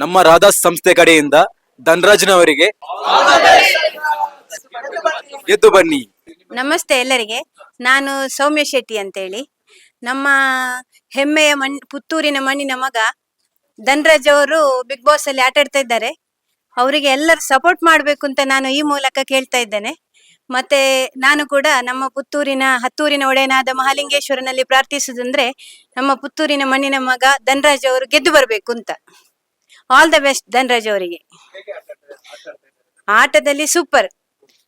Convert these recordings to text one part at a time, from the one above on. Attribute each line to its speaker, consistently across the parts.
Speaker 1: ನಮ್ಮ ರಾಧಾ ಸಂಸ್ಥೆ ಕಡೆಯಿಂದ ಧನರಾಜ್ನವರಿಗೆ ಎದ್ದು ಬನ್ನಿ.
Speaker 2: ನಮಸ್ತೆ ಎಲ್ಲರಿಗೆ. ನಾನು ಸೌಮ್ಯ ಶೆಟ್ಟಿ ಅಂತೇಳಿ. ನಮ್ಮ ಹೆಮ್ಮೆಯ ಮಣ್, ಪುತ್ತೂರಿನ ಮಣ್ಣಿನ ಮಗ ಧನರಾಜ್ ಅವರು ಬಿಗ್ ಬಾಸ್ ಅಲ್ಲಿ ಆಟ ಆಡ್ತಾ ಇದ್ದಾರೆ. ಅವರಿಗೆ ಎಲ್ಲರೂ ಸಪೋರ್ಟ್ ಮಾಡಬೇಕು ಅಂತ ನಾನು ಈ ಮೂಲಕ ಕೇಳ್ತಾ ಇದ್ದೇನೆ. ಮತ್ತೆ ನಾನು ಕೂಡ ನಮ್ಮ ಪುತ್ತೂರಿನ, ಹತ್ತೂರಿನ ಒಡೆಯನಾದ ಮಹಾಲಿಂಗೇಶ್ವರನಲ್ಲಿ ಪ್ರಾರ್ಥಿಸುವುದಂದ್ರೆ ನಮ್ಮ ಪುತ್ತೂರಿನ ಮಣ್ಣಿನ ಮಗ ಧನರಾಜ್ ಅವರು ಗೆದ್ದು ಬರಬೇಕು ಅಂತ. ಆಲ್ ದ ಬೆಸ್ಟ್ ಧನ್ರಾಜ್ ಅವರಿಗೆ. ಆಟದಲ್ಲಿ ಸೂಪರ್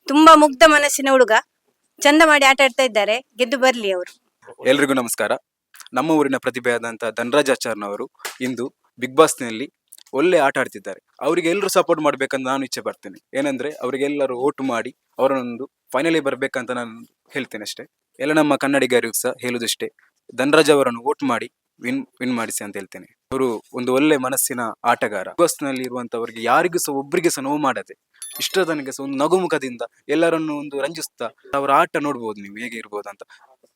Speaker 2: ತುಂಬಾ ಮುಗ್ಧ ಮನಸ್ಸಿನ ಹುಡುಗ. ಚಂದ ಮಾಡಿ ಆಟ ಆಡ್ತಾ ಇದ್ದಾರೆ. ಗೆದ್ದು ಬರ್ಲಿ ಅವರು.
Speaker 1: ಎಲ್ರಿಗೂ ನಮಸ್ಕಾರ. ನಮ್ಮ ಊರಿನ ಪ್ರತಿಭೆಯಾದಂತಹ ಧನರಾಜಾಚಾರ್ನವರು ಇಂದು ಬಿಗ್ ಬಾಸ್ನಲ್ಲಿ ಒಳ್ಳೆ ಆಟ ಆಡ್ತಿದ್ದಾರೆ. ಅವರಿಗೆ ಎಲ್ಲರೂ ಸಪೋರ್ಟ್ ಮಾಡ್ಬೇಕಂತ ನಾನು ಇಚ್ಛೆ ಪಡ್ತೇನೆ. ಏನಂದ್ರೆ ಅವರಿಗೆಲ್ಲರೂ ಓಟ್ ಮಾಡಿ ಅವರನ್ನೊಂದು ಫೈನಲಿ ಬರ್ಬೇಕಂತ ನಾನು ಹೇಳ್ತೇನೆ ಅಷ್ಟೇ. ಎಲ್ಲ ನಮ್ಮ ಕನ್ನಡಿಗರಿಗೂ ಸಹ ಹೇಳುದಷ್ಟೇ ಧನರಾಜ್ ಅವರನ್ನು ವೋಟ್ ಮಾಡಿ ವಿನ್ ವಿನ್ ಮಾಡಿಸಿ ಅಂತ ಹೇಳ್ತೇನೆ. ಅವರು ಒಂದು ಒಳ್ಳೆ ಮನಸ್ಸಿನ ಆಟಗಾರ. ಬಸ್ ಬಾಸ್ನಲ್ಲಿ ಇರುವಂತವರಿಗೆ ಯಾರಿಗೂ ಸಹ ಒಬ್ಬರಿಗೆ ಸಹ ನೋವು ಮಾಡದೆ ಇಷ್ಟರ ತನಕ ಸಹ ಒಂದು ನಗುಮುಖದಿಂದ ಎಲ್ಲರನ್ನು ಒಂದು ರಂಜಿಸ್ತಾ ಅವರ ಆಟ ನೋಡ್ಬೋದು ನೀವು ಹೇಗೆ ಇರ್ಬೋದು ಅಂತ.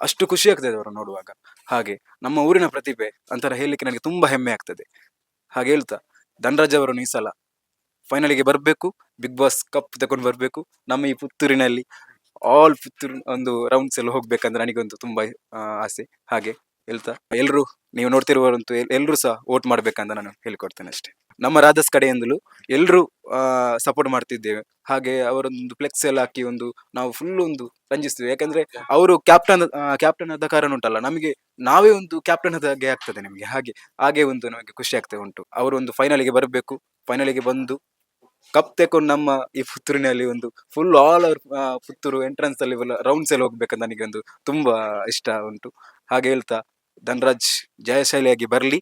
Speaker 1: ಅಷ್ಟು ಖುಷಿ ಆಗ್ತದೆ ಅವರು ನೋಡುವಾಗ. ಹಾಗೆ ನಮ್ಮ ಊರಿನ ಪ್ರತಿಭೆ ಅಂತರ ಹೇಳಲಿಕ್ಕೆ ನನಗೆ ತುಂಬಾ ಹೆಮ್ಮೆ ಆಗ್ತದೆ. ಹಾಗೆ ಹೇಳ್ತಾ, ಧನರಾಜ್ ಅವರನ್ನು ಈ ಸಲ ಫೈನಲಿಗೆ ಬರಬೇಕು ಬಿಗ್ ಬಾಸ್ ಕಪ್ ತಗೊಂಡು ಬರಬೇಕು. ನಮ್ಮ ಈ ಪುತ್ತೂರಿನಲ್ಲಿ ಆಲ್ ಪುತ್ತೂರು ಒಂದು ರೌಂಡ್ಸ್ ಎಲ್ಲ ಹೋಗ್ಬೇಕಂದ್ರೆ ನನಗೊಂದು ತುಂಬಾ ಆಸೆ. ಹಾಗೆ ಹೇಳ್ತಾ ಎಲ್ಲರೂ ನೀವು ನೋಡ್ತಿರುವವರಂತೂ ಎಲ್ಲರೂ ಸಹ ವೋಟ್ ಮಾಡ್ಬೇಕಂತ ನಾನು ಹೇಳಿಕೊಡ್ತೇನೆ ಅಷ್ಟೇ. ನಮ್ಮ ರಾಧಸ್ ಕಡೆಯಿಂದಲೂ ಎಲ್ಲರೂ ಸಪೋರ್ಟ್ ಮಾಡ್ತಿದ್ದೇವೆ. ಹಾಗೆ ಅವರೊಂದು ಫ್ಲೆಕ್ಸ್ ಎಲ್ಲ ಹಾಕಿ ಒಂದು ನಾವು ಫುಲ್ ಒಂದು ರಂಜಿಸ್ತೇವೆ. ಯಾಕಂದ್ರೆ ಅವರು ಕ್ಯಾಪ್ಟನ್ ಕ್ಯಾಪ್ಟನ್ ಆದ ಕಾರಣ ಉಂಟಲ್ಲ, ನಮಗೆ ನಾವೇ ಒಂದು ಕ್ಯಾಪ್ಟನ್ ಆದ ಹಾಗೆ ಆಗ್ತದೆ ನಿಮಗೆ. ಹಾಗೆ ಹಾಗೆ ಒಂದು ನಮಗೆ ಖುಷಿ ಆಗ್ತದೆ ಉಂಟು. ಅವರು ಒಂದು ಫೈನಲಿಗೆ ಬರಬೇಕು. ಫೈನಲಿಗೆ ಬಂದು ಕಪ್ ತೆಕೊಂಡು ನಮ್ಮ ಈ ಪುತ್ತೂರಿನಲ್ಲಿ ಒಂದು full all over Puttur entrance ಅಲ್ಲಿ ರೌಂಡ್ಸ್ ಅಲ್ಲಿ ಹೋಗ್ಬೇಕಂತ ನನಗೆ ಒಂದು ತುಂಬಾ ಇಷ್ಟ ಉಂಟು. ಹಾಗೆ ಹೇಳ್ತಾ ಧನರಾಜ್ ಜಯಶಾಲಿಯಾಗಿ ಬರಲಿ.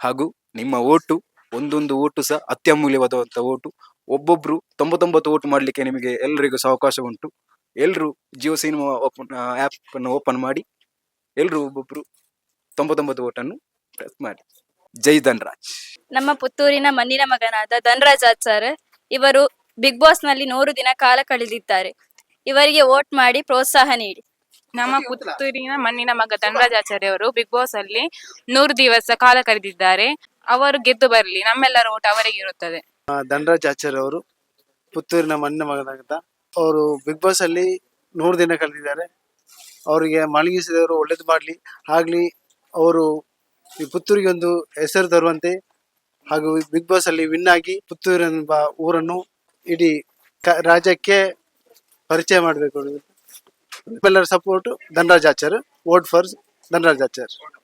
Speaker 1: ಹಾಗೂ ನಿಮ್ಮ ಓಟು, ಒಂದೊಂದು ಓಟು ಸಹ ಅತ್ಯಮೂಲ್ಯವಾದಂಥ ಓಟು. ಒಬ್ಬೊಬ್ರು ತೊಂಬತ್ತೊಂಬತ್ತು ಓಟು ಮಾಡಲಿಕ್ಕೆ ನಿಮಗೆ ಎಲ್ಲರಿಗೂ ಸಹ ಅವಕಾಶ ಉಂಟು. ಎಲ್ಲರೂ ಜಿಯೋ ಸಿನಿಮಾ ಓಪನ್ ಆ್ಯಪ್ ಅನ್ನು ಓಪನ್ ಮಾಡಿ ಎಲ್ಲರೂ ಒಬ್ಬೊಬ್ರು ತೊಂಬತ್ತೊಂಬತ್ತು ಓಟನ್ನು ಪ್ರೆಸ್ ಮಾಡಿ. ಜೈ ಧನ್ರಾಜ್.
Speaker 3: ನಮ್ಮ ಪುತ್ತೂರಿನ ಮಣ್ಣಿನ ಮಗನಾದ ಧನ್ರಾಜ್ ಸರ್ ಇವರು ಬಿಗ್ ಬಾಸ್ನಲ್ಲಿ ನೂರು ದಿನ ಕಾಲ ಕಳೆದಿದ್ದಾರೆ. ಇವರಿಗೆ ವೋಟ್ ಮಾಡಿ ಪ್ರೋತ್ಸಾಹ ನೀಡಿ.
Speaker 4: ನಮ್ಮ ಪುತ್ತೂರಿನ ಮಣ್ಣಿನ ಮಗ ಧನರಾಜಾಚಾರ್ಯ ಅವರು ಬಿಗ್ ಬಾಸ್ ಅಲ್ಲಿ ನೂರು ದಿವಸ ಕಾಲ ಕರೆದಿದ್ದಾರೆ. ಅವರು ಗೆದ್ದು ಬರಲಿ. ನಮ್ಮೆಲ್ಲರ ಓಟ್ ಅವರಿಗೆ ಇರುತ್ತದೆ
Speaker 5: ಆ, ಧನರಾಜ್ ಆಚಾರ್ಯ ಅವರು ಪುತ್ತೂರಿನ ಮಣ್ಣಿನ ಮಗನಾಗಿದ್ದ. ಅವರು ಬಿಗ್ ಬಾಸ್ ಅಲ್ಲಿ ನೂರು ದಿನ ಕಳೆದಿದ್ದಾರೆ. ಅವರಿಗೆ ಮಲಗಿಸಿದವರು ಒಳ್ಳೇದು ಮಾಡಲಿ. ಆಗ್ಲಿ ಅವರು ಈ ಪುತ್ತೂರಿಗೆ ಒಂದು ಹೆಸರು ತರುವಂತೆ ಹಾಗೂ ಬಿಗ್ ಬಾಸ್ ಅಲ್ಲಿ ವಿನ್ ಆಗಿ ಪುತ್ತೂರೆಂಬ ಊರನ್ನು ಇಡೀ ರಾಜ್ಯಕ್ಕೆ ಪರಿಚಯ ಮಾಡಬೇಕು ನಿಮ್ಮೆಲ್ಲರ support Dhanraj Acharya vote for Dhanraj Acharya